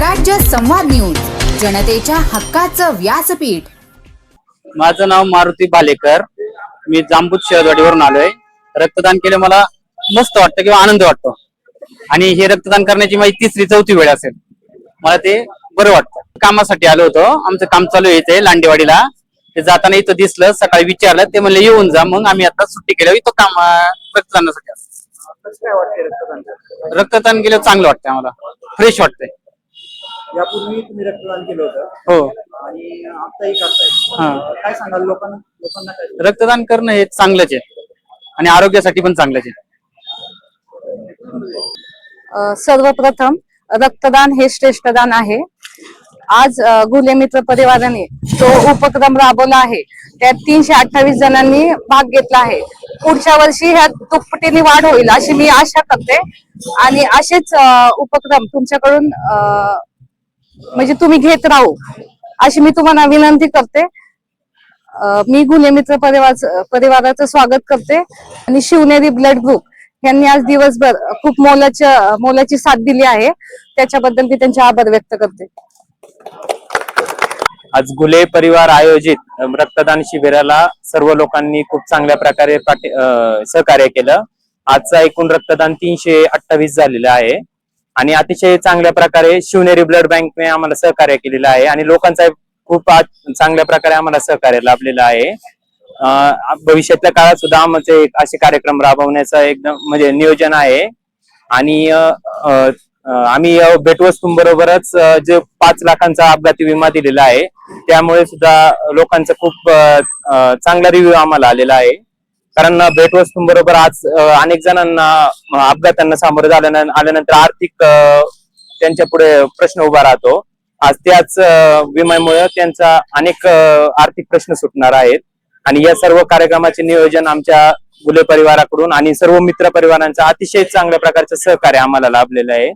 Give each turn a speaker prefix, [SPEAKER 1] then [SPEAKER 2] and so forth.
[SPEAKER 1] स्वराज्य संवाद न्यूज जनतेच्या हक्काचं व्यासपीठ.
[SPEAKER 2] माझं नाव मारुती भालेकर मी जांबूत शहरवाडीवरून आलोय. रक्तदान केलं मला मस्त वाटतं किंवा आनंद वाटतो. आणि हे रक्तदान करण्याची माझी तिसरी चौथी वेळ असेल. मला ते बरं वाटतं. कामासाठी आलो होतो. आमचं काम चालू आहे इथे लांडेवाडीला. ते जाताना इथं दिसलं सकाळी विचारलं. ते म्हणले येऊन जा. मग आम्ही आता सुट्टी केल्यावर इथं काम रक्तदानासाठी
[SPEAKER 3] रक्तदान
[SPEAKER 2] केलं चांगलं वाटतंय आम्हाला. फ्रेश वाटतंय.
[SPEAKER 3] यापूर्वी तुम्ही रक्तदान केलं होतं.
[SPEAKER 2] हो.
[SPEAKER 3] आणि आताही करताय
[SPEAKER 2] हा.
[SPEAKER 3] काय सांगाल? लोकांना लोकांना काय
[SPEAKER 2] रक्तदान करणं हे चांगलंच आहे. आणि आरोग्यासाठी पण चांगलंच आहे.
[SPEAKER 4] अ, सर्वप्रथम रक्तदान हे श्रेष्ठदान आहे. आज अ, घुले मित्र परिवाराने जो उपक्रम राबवला आहे त्यात तीनशे अठ्ठावीस जणांनी भाग घेतला आहे. पुढच्या वर्षी ह्यात दुप्पटीने वाढ होईल अशी मी आशा करते. आणि असेच अ, उपक्रम तुमच्याकडून अ, म्हणजे तुम्ही घेत राहू. अशी मी तुम्हाला विनंती करते. मी गुन्हे मित्र परिवार परिवाराचं स्वागत करते. आणि शिवनेरी ब्लड ग्रुप यांनी आज दिवसभर खूप मोलाच्या मोलाची साथ दिली आहे. त्याच्याबद्दल मी त्यांचे आभार व्यक्त करते.
[SPEAKER 5] आज गुले परिवार आयोजित रक्तदान शिबिराला सर्व लोकांनी खूप चांगल्या प्रकारे सहकार्य केलं. आजचं एकूण रक्तदान तीनशे अठ्ठावीस झालेलं आहे. आणि अतिशय चांगल्या प्रकारे शिवनेरी ब्लड बँकने आम्हाला सहकार्य केलेलं आहे आणि लोकांचा खूप चांगल्या प्रकारे आम्हाला सहकार्य लाभलेलं आहे. भविष्यातल्या काळात सुद्धा आमचे असे कार्यक्रम राबवण्याचं एकदम म्हणजे नियोजन आहे. आणि आम्ही अ, भेटवस्तूंबरोबरच जे पाच लाखांचा अपघाती विमा दिलेला आहे त्यामुळे सुद्धा लोकांचा खूप चांगला रिव्ह्यू आम्हाला आलेला आहे. कारण भेटवस्तूंबरोबर आज अनेक जणांना अपघातांना सामोरं आल्यानंतर आर्थिक त्यांच्या पुढे प्रश्न उभा राहतो. आज त्याच विम्यामुळे त्यांचा अनेक आर्थिक प्रश्न सुटणार आहेत. आणि या सर्व कार्यक्रमाचे नियोजन आमच्या गुले परिवाराकडून आणि सर्व मित्र परिवारांचा अतिशय चांगल्या प्रकारचं सहकार्य आम्हाला लाभलेलं आहे.